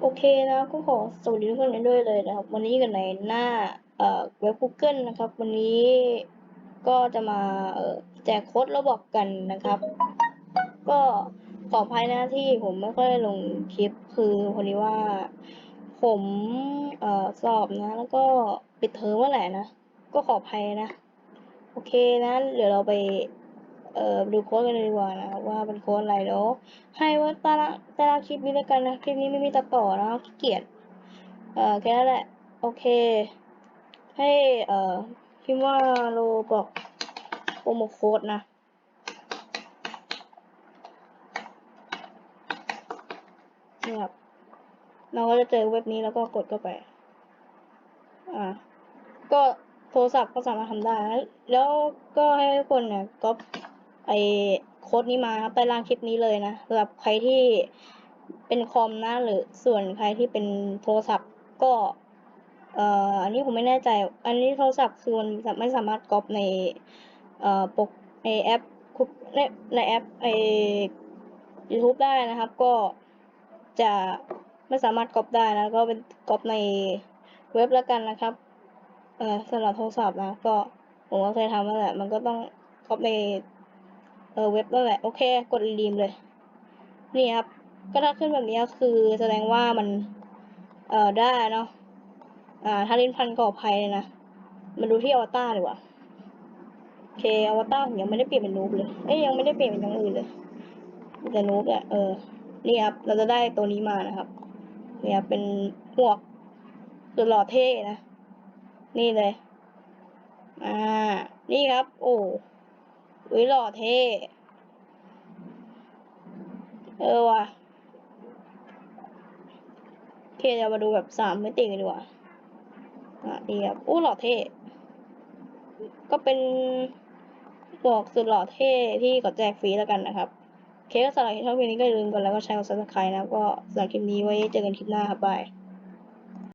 โอเคนะก็ขอสวัสดีทุกคนด้วยเลยนะครับ วันนี้กันในหน้าเอ่อเว็บ Google นะครับ วันนี้ก็จะมาเอ่อแจกโค้ดระบอกกันนะครับ ก็ขออภัยนะที่ผมไม่ค่อยได้ลงคลิปคือพอดีว่าผมเอ่อสอบนะ แล้วก็ปิดเทอมเมื่อไหร่นะ ก็ขออภัยนะ โอเคนะ เดี๋ยวเราไป เอ่อดูโค้ดกันเลยดีกว่านะว่าเป็นโค้ดอะไรเดี๋ยวให้ว่าตาละตาละคลิปนี้แล้วกันนะคลิปนี้ไม่มีตัดต่อนะขี้เกียจเอ่อแค่นั้นแหละโอเค ให้เอ่อพิมพ์ว่าโลบอกโปรโมโค้ดนะนี่ครับเราก็จะเจอเว็บนี้แล้วก็กดเข้าไป อ่า ก็โทรศัพท์ก็สามารถทำได้นะแล้วก็ให้ทุกคนเนี่ยก็ ไอโค้ดนี้มาครับใต้ล่างคลิปนี้เลยนะสำหรับใครที่เป็นคอมนะหรือส่วนใครที่เป็นโทรศัพท์ก็เอ่ออันนี้ผมไม่แน่ใจ อันนี้โทรศัพท์คือมันไม่สามารถก๊อปในเอ่อปกในแอปคุกในในแอปไอ YouTube ได้นะครับ ก็จะไม่สามารถก๊อปได้นะก็เป็นก๊อปในเว็บแล้วกันนะครับเอ่อสำหรับโทรศัพท์นะก็ผมก็เคยทำนั่นแหละมันก็ต้องก๊อปใน เออเว็บนั่นแหละโอเค กดรีมเลย นี่ครับ ก็ถ้าขึ้นแบบนี้ก็คือแสดงว่ามัน เอ่อได้เนาะอ่าถ้าลิ้นพันก็อภัยเลยนะมาดูที่อวตารดีกว่าโอเคอวตารยังไม่ได้เปลี่ยนเป็นนูบเลยเอ้ยยังไม่ได้เปลี่ยนเป็นอย่างอื่นเลยแต่นูบเนี่ยเออนี่ครับเราจะได้ตัวนี้มานะครับ เนี่ยครับเป็นหมวกสุดหล่อเท่นะ นี่เลย อ่า นี่ครับ โอ้ อุ้ยหล่อเท่ เออว่ะเคเดี๋ยวมาดูแบบสามมิติกันดีกว่า อะนี่ครับอู้หล่อเท่ ก็เป็นหมวกสุดหล่อเท่ที่กดแจกฟรีแล้วกันนะครับ เคก็สำหรับคลิปนี้ก็อย่าลืมกดไลค์กดแชร์กดซับสไครต์นะ ก็สำหรับคลิปนี้ไว้เจอกันคลิปหน้าครับบาย